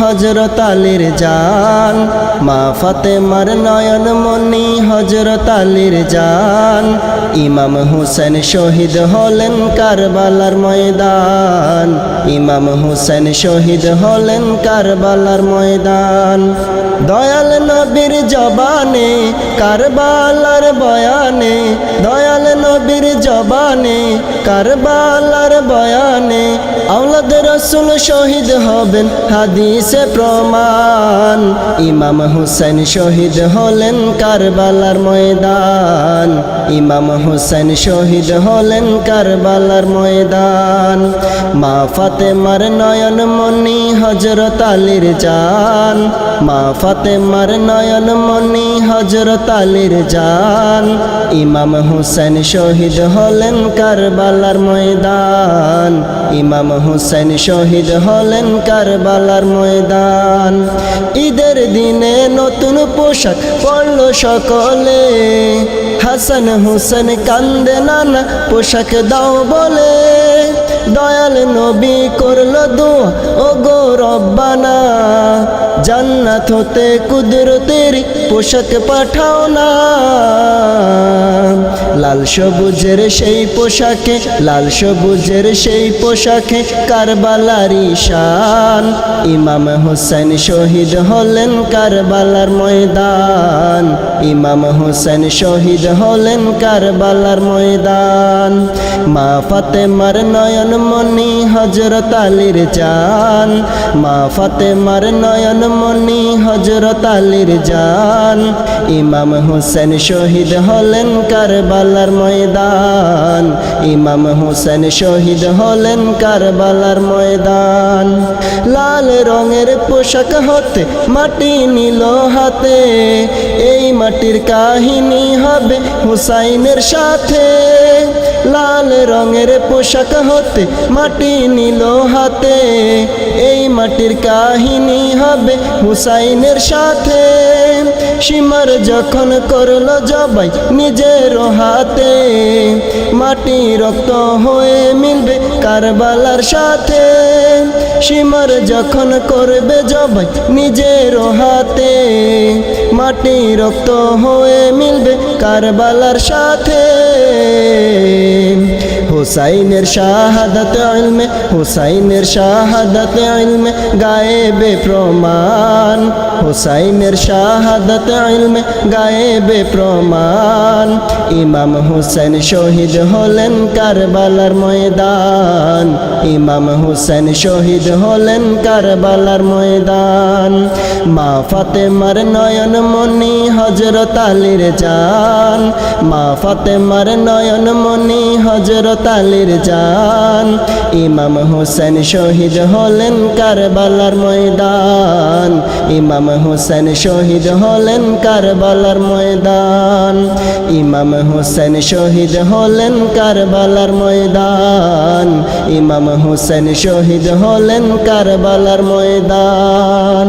হজরত আলীর জান। মা ফাতেমার নয়ন মনি হজরত আলীর জান। ইমাম হুসেন শহীদ হলেন কারবালার ময়দান। ইমাম হুসেন শহীদ হলেন কারবালার ময়দান। দয়াল নবীর জবানে, কারবালার বয়ানে, দয়াল নবীর জবানে, কারবালার বয়ানে আওলাদ রসুল শহীদ হবেন হাদিসে প্রমাণ। ইমাম হুসেন শহীদ হলেন কারবালার ময়দান। ইমাম হুসেন শহীদ হলেন কারবালার ময়দান। মা ফাতেমার নয়ন মনি হজরত আলীর জান। মা ফাতেমার নয়ন মনি হজরত আলীর জান। ইমাম হুসেন শহীদ হলেন কারবালার ময়দান। ইমাম হুসেন শহীদ হলেন কারবালার ময়দান। ঈদের দিনে নতুন পোশাক পরল সকলে। হাসান হুসেন কান্দে নানা পোশাক দাও বলে। দয়াল নবী করল দোয়া ও গো রব্বানা। জান্নাত হতে কুদরতের পোশাক পাঠাও না। সবুজের সেই পোশাকে, লাল সবুজের সেই পোশাকে কারবালারি শান ইমাম হোসেন শহীদ হলেন কারবালার ময়দান। ইমাম হোসেন শহীদ হলেন কারবালার ময়দান। মা ফাতেমার নয়ন মনি হজরত আলীর জান। মা ফাতেমার নয়ন মনি হজরত আলীর জান। ইমাম হোসেন শহীদ হলেন কারবালার ময়দান। ইমাম হোসেন শহীদ হলেন কারবালার ময়দান। লাল রঙের পোশাক হতে মাটি নিল হাতে। এই মাটির কাহিনী হবে হুসাইনের সাথে। লাল রঙের পোশাক হতে মাটি নিল হাতে। এই মাটির কাহিনী হবে হুসাইনের সাথে। সীমার যখন করল জবাই নিজের হাতে, মাটি রক্ত হয়ে মিলবে কারবালার সাথে। সীমার যখন করবে জবাই নিজের হাতে, মাটি রক্ত হয়ে মিলবে কারবালার সাথে। হুসাইনের শাহাদাত ইলমে, হুসাইনের শাহাদাত ইলমে গায়েবে প্রমাণ। হুসাইনের শাহাদাত ইলমে গায়েবে প্রমাণ। ইমাম হুসেন শহীদ হলেন কারবালার ময়দান। ইমাম হুসেন শহীদ হলেন কারবালার ময়দান। মা ফাতেমার নয়ন মনি হজরত আলীর জান। মা ফাতেমার নয়ন মনি হজরত আলীর জান। ইমাম হোসেন শহীদ হলেন কারবালার ময়দান। ইমাম হোসেন শহীদ হলেন কারবালার ময়দান। ইমাম হোসেন শহীদ হলেন কারবালার ময়দান। ইমাম হোসেন শহীদ হলেন কারবালার ময়দান।